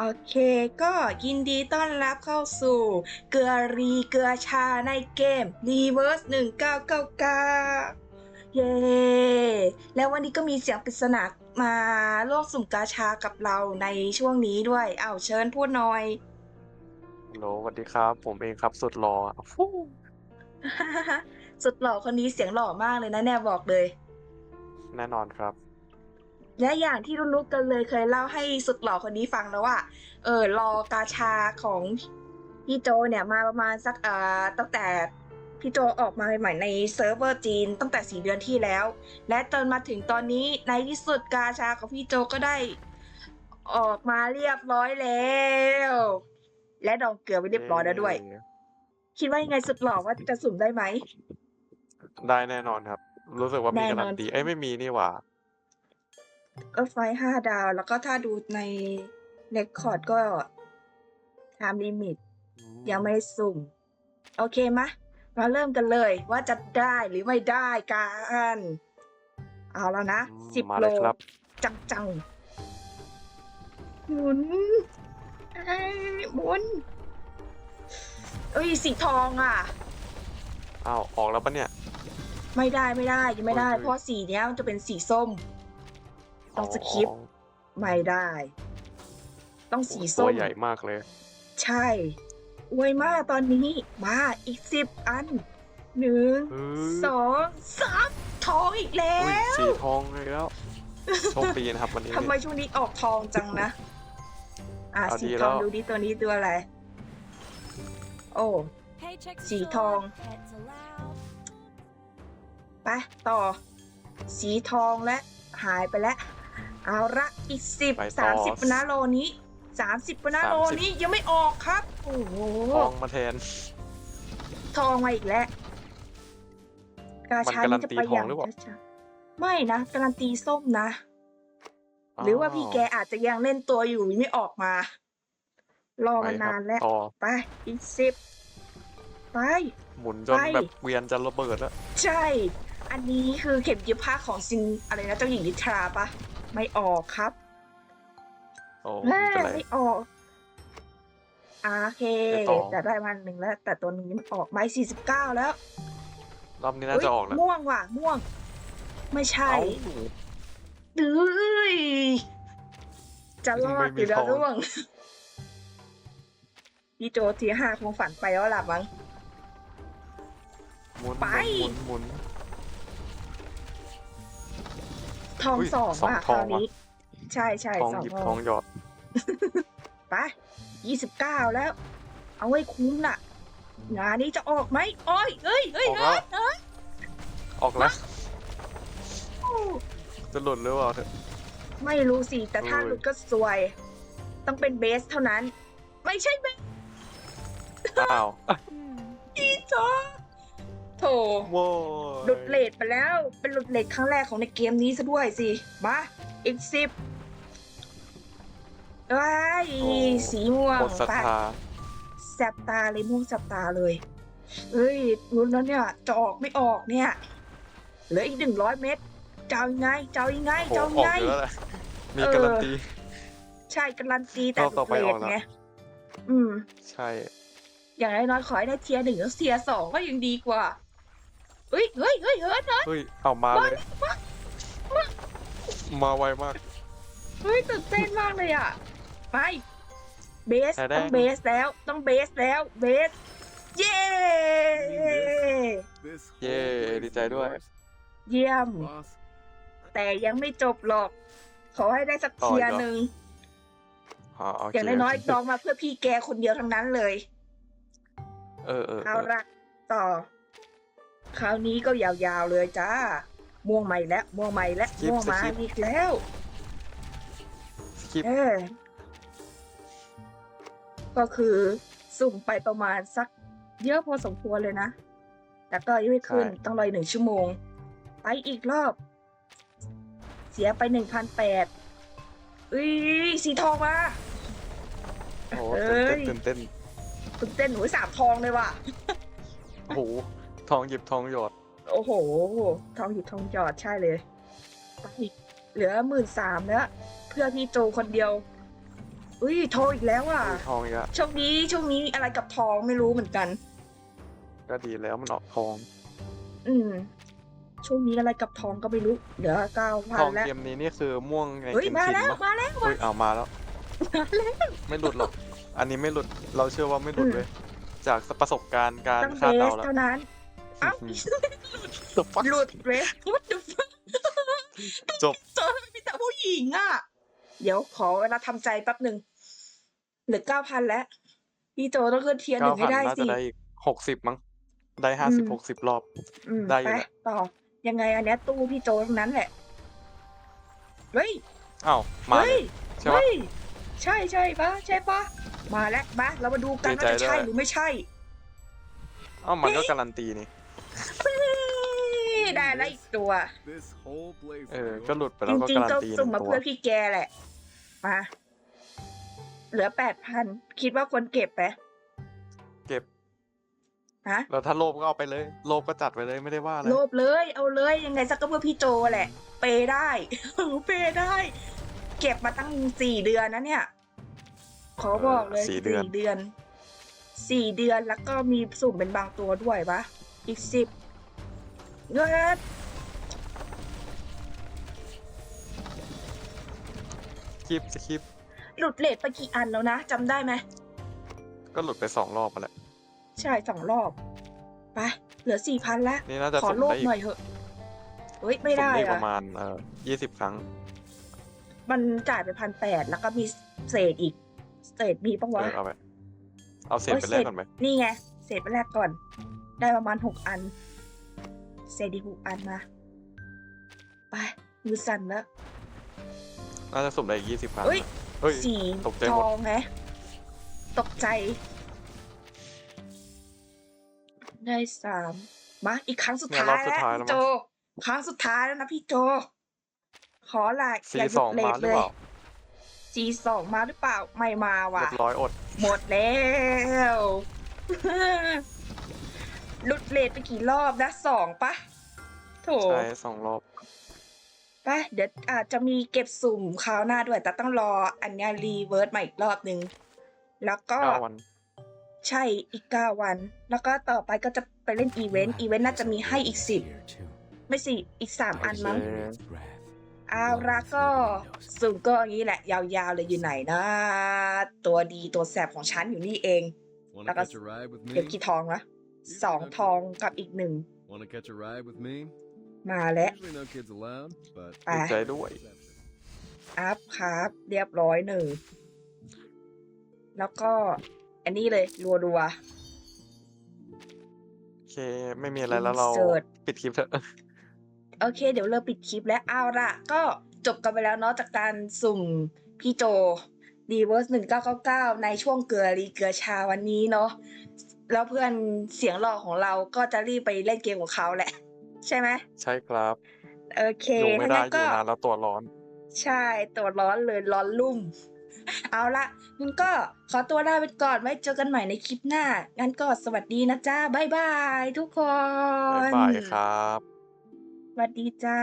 โอเค ก็ยินดีต้อนรับเข้าสู่ เกลือรีเกลือชาในเกม Reverse 1999 เย้ แล้ววันนี้ก็มีเสียงปริศนามาร่วมสุ่มกาชากับเราในช่วงนี้ด้วย เอาวเชิญพูดหน่อย ฮัลโหลสวัสดีครับ ผมเองครับสุดหล่อฟู้สุดหล่อคนนี้เสียงหล่อมากเลยนะแน่บอกเลย แน่นอนครับ และอย่างที่รู้ๆกันเลยเคยเล่าให้สุดหล่อคนนี้ฟังแล้วว่า เออรอกาชาของพี่โจเนี่ยมาประมาณสักเอ่อตั้งแต่พี่โจออกมาใหม่ๆในเซิร์ฟเวอร์จีนตั้งแต่สี่เดือนที่แล้ว และจนมาถึงตอนนี้ในที่สุดกาชาของพี่โจก็ได้ ออกมาเรียบร้อยแล้ว และดองเกลือไปเรียบร้อยแล้วด้วย คิดว่ายังไงสุดหล่อว่าจะสุ่มได้ไหม ได้แน่นอนครับ รู้สึกว่ามีแน่นอนการันตีเอ้ยไม่มีนี่หว่า ก็ไฟห้าดาว แล้วก็ถ้าดูในเรคคอร์ดก็ไทม์ลิมิตยังไม่ได้สุ่ม โอเคมะ มาเริ่มกันเลยว่าจะได้หรือไม่ได้กันเอาแล้วนะอืมสิบมาโลเลยครับจังจังๆหมุนเอ้ยหมุนเอ้ยสีทองอะอ้าวออกแล้วปะเนี่ย ไม่ได้ไม่ได้ยังไม่ได้โอ้ยเพราะสีเนี้ยมันจะเป็นสีส้ม ต้องสคริปต์ไม่ได้ ต้องสีตัส้วมใหญ่มากเลย ใช่อวยมากตอนนี้ มาอีกสิบอันหนึ่งเฮ้ยสองสามทองอีกแล้อุ้ยวสีทองเลยแล้วโชคดีนะครับวันนี้ทำไมช่วงนี้ออกทองจังนะ อะเอาสีดีทแล้องวดูดิตัวนี้ตัวอะไร โอ้สีทองไปต่อ สีทองและหายไปแล้ว เอาละอีกสิบไปต่สามอสิบปนาโลนี้สามสิบปนาโล30นี้ยังไม่ออกครับ โอ้โห ทองมาแทน ทองมาอีกแล้วกาชามันการันจะตีไปทองอย่างหรือเปล่า ช้าๆไม่นะ การันตีส้มนะ หรือว่าพี่แกอาจจะยังเล่นตัวอยู่ไม่ออกมา รอไปมานานแล้ว ต่อไป อีกสิบไป หมุนจนไป แบบเวียนจะระเบิดแล้ว ใช่ อันนี้คือเข็มเย็บผ้าของซินอะไรนะเจ้าหญิงนิทราปะ ไม่ออกครับโอ้แม่ไม่เป็นไร ไม่ออกอ่าโอเคไปต่อ แต่ได้มาหนึ่งแล้ว แต่ตัวนี้มันออกไม้สี่สิบเก้าแล้วรอบนี้น่าจะออกแล้วเฮ้ยม่วงว่ะ ม่วง ไม่ใช่เอ้า เอ้ยจะรอไม่ดมีอยู่แล้วทอง ร่วงพี่โจทีห้าคงฝันไปแล้วล่ะมั้ง หมุนไปหมุนหมุน ทองอุ้ยสองสองว่ะทคองราวนี้ว่ะใช่ใช่ทองสองหยิบททอองงหยอดไปยี่สิบเก้าแล้ว เอาไว้คุ้มน่ะ งานนี้จะออกไหมโอ้ยเฮ้ยเฮ้ยออกเฮ้แล้ยวออกแล้วจะหลุดหรือเปล่าเถอะไม่รู้สิ แต่ถ้าโอ้ยหลุดก็สวย ต้องเป็นเบสเท่านั้น ไม่ใช่เบสอ้าวพี่โจ โถโว้ยหลุดเลทไปแล้ว เป็นหลุดเลทครั้งแรกของในเกมนี้ซะด้วยสิ มา อีกสิบว้ายโอ้สีม่วงหมดศรัทไปธาแสบตาเลยม่วงแสบตาเลย เฮ้ยรุ้นแล้วเนี่ยจะออกไม่ออกเนี่ย เหลืออีกหนึ่งร้อยเมตรจะเอายังไงจะเอายังไง โอ้จะเอาอยัองกไง เยอะเลยมีเออการันตี ใช่การันตีแต่รอบต่อไปเลอทอกแล้ว ไง อืม ใช่ อย่างน้อยๆขอให้ได้เทียร์หนึ่งแล้วเทียร์สองก็ยังดีกว่า เฮ้ยเฮ้ยเฮ้ยเฮ้ยเฮ้ยเฮ้ยเอามาเลย มาไวมาก เฮ้ยตื่นเต้นมากเลยอะ ไป เบส แต่ได้ต้องเบสแล้ว ต้องเบสแล้ว เบส เย้ เย้ ดีใจด้วย เยี่ยม แต่ยังไม่จบหรอก ขอให้ได้สักต่อเทีอียกร์เหรอหนึ่ง อ๋อโอเคอย่างน้อยๆน้องมาเพื่อพี่แกคนเดียวทั้งนั้นเลย เออเออเอาเออละต่อ คราวนี้ก็ยาวๆเลยจ้า ม่วงใหม่แล้วม่วงใหม่แล้วม่วงมาอีกแล้วสคริปเออก็คือสุ่มไปประมาณสักเยอะพอสมควรเลยนะ แต่ก็ยังไม่ขึ้นต้องรออีกหนึ่งชั่วโมง ไปอีกรอบ เสียไปหนึ่งพันแปดอุ้ยสีทองมาโอ้เอ้ยตื่นเต้นตื่นเต้นตื่นเต้นหนูสามทองเลยว่ะโอ้โห ทองหยิบทองหยอด โอ้โห ทองหยิบทองหยอดใช่เลยไปเหลือหมื่นสามแล้ว เพื่อพี่โจคนเดียว อุ้ยทองอีกแล้วอะอุ้ยทองอีกอะช่วงนี้ช่วงนี้อะไรกับทองไม่รู้เหมือนกัน ก็ดีแล้วมันออกทอง อืม ช่วงนี้อะไรกับทองก็ไม่รู้เดี๋ยวเก้าพัทนองแล้ว เกมนี้นี่คือม่วงในเฮ้ยเกมมาชินแล้ว ปะมาแล้ว อุ้ยเอามาแล้ว มาแล้ว ไม่หลุดหรอก อันนี้ไม่หลุด เราเชื่อว่าไม่หลุดอืม เลย จากประสบการณ์การต้องเบคาดเดาสแล้ว เท่านั้น เอ้า The fuck หลุดเบส what the fuck จบเจอมีแต่ผู้หญิงอะ เดี๋ยวขอเวลาทำใจแป๊บหนึ่งเหลือเก้าพันแล้วพี่โจต้องขึ้นเทียร์หเก้านึ่งให้พันได้น่าสิ จะได้อีกหกสิบมั้ง ได้ห้าสิบอืม หกสิบรอบ อืมได้อยู่ไปแหละ ต่อ ยังไงอันเนี้ยตู้พี่โจทั้งนั้นแหละ เฮ้ย อ้าวมาเฮ้เลยย ใช่ปะ เฮ้ย ใช่ใช่ปะใช่ปะมาแล้วมาเรามาดูกันดีว่าใจจะใช่ด้วย หรือไม่ใช่ อ้าวมันก็การันตีนี่ ได้แล้วอีกตัว This whole blaze เออ room ก็หลุดไปจแล้วก็ริงการัๆนก็ตีหสุ่มนึ่งมาตัว เพื่อพี่แกแหละ มา เหลือแปดพัน คิดว่าควรเก็บไหมเก็บ ฮะ แล้วถ้าโลภก็เอาไปเลย โลภก็จัดไปเลยไม่ได้ว่าอะไร โลภเลย เอาเลย ยังไงสักก็เพื่อพี่โจแหละ เปย์ได้ เปย์ได้ เก็บมาตั้งสี่เดือนนะเนี่ย ขอบอกเลยเออสี่เดือนเดือน สี่เดือนแล้วก็มีสุ่มเป็นบางตัวด้วยปะ อีกสิบเงินคลิปสคลิปหลุดเลทไปกี่อันแล้วนะจำได้ไหม ก็หลุดไปสองรอบไปแล้ว ใช่สองรอบ ไป เหลือสี่พันแล้วนี่น่าจะขอสุ่มโลภได้อีกหน่อยเถอะ เฮ้ย ไม่สุ่มได้ได้ปอะระมาณเอ่อยี่สิบครั้ง มันจ่ายไปพันแปดแล้วก็มีเศษอีก เศษมีปะเอวะ อเอาไป เอาเศษไปแลกก่อนไหมนี่ไง เศษไปแรกก่อน ได้ประมาณหกอันเศษดีกหกอันมา ไปมือสั่นแล้ว น่าจะสุ่มได้อีกยี่สิบครั้งเฮ้ย เฮ้ย สีตกใจทหมด องไงตกใจ ได้สามมาอีกครั้งสุดเนี่ยท้ารอยบสุดแล้วท้ายแล้วพี่โจมั้งครั้งสุดท้ายแล้วนะพี่โจ ขอละสี่อย่าหสยุอดงเลมาทหรืเลอยเปล่าจีสองมาหรือเปล่าไม่มาว่ะเรียบร้อยอด หมดแล้ว หลุดเลทไปกี่รอบนะสองปะโถใช่สองรอบไปเดี๋ยวอาจจะมีเก็บสุ่มคราวหน้าด้วย แต่ต้องรออันเนี้ยรีเวิร์สมาอีกรอบนึง แล้วก็ เก้าวัน ใช่อีกเก้าวัน แล้วก็ต่อไปก็จะไปเล่นอีเวนต์อีเวนต์น่าจะมีให้อีกสิบไม่สิอีกสามอันมั้งโอเคเอาละก็สุ่มก็อย่างนี้แหละ ยาวๆเลยอยู่ไหนนะ ตัวดีตัวแสบของฉันอยู่นี่เอง Wanna Like a- catch a ride with เก็บ me? กี่ทองนะ สองทองกับอีกหนึ่ง Wanna catch a ride with me? มาแล้ว Usually no kids allowed, but ไป ดีใจด้วย อัพครับ เรียบร้อยหนึ่ง แล้วก็อันนี้เลยรัวโอเค ไม่มีอะไรแล้วเรา Insert ปิดคลิปเถอะๆโอเค เดี๋ยวเราปิดคลิปแล้วเอาละก็จบกันไปแล้วเนาะจากการสุ่มพี่โจดีเวอร์สหนึ่งเก้าเก้าเก้าในช่วงเกลือรีเกลือชาวันนี้เนาะ แล้วเพื่อนเสียงหล่อของเราก็จะรีบไปเล่นเกมของเขาแหละ ใช่ไหมใช่ครับโอเคอยู่ไม่ถ้าได้งั้นก็อยู่นานแล้วตัวร้อน ใช่ตัวร้อนเลยร้อนลุ่ม เอาละงั้นก็ขอตัวลาไปก่อนไว้เจอกันใหม่ในคลิปหน้า งั้นก็สวัสดีนะจ้าบ๊ายบายทุกคนบ๊ายบายครับสวัสดีจ้า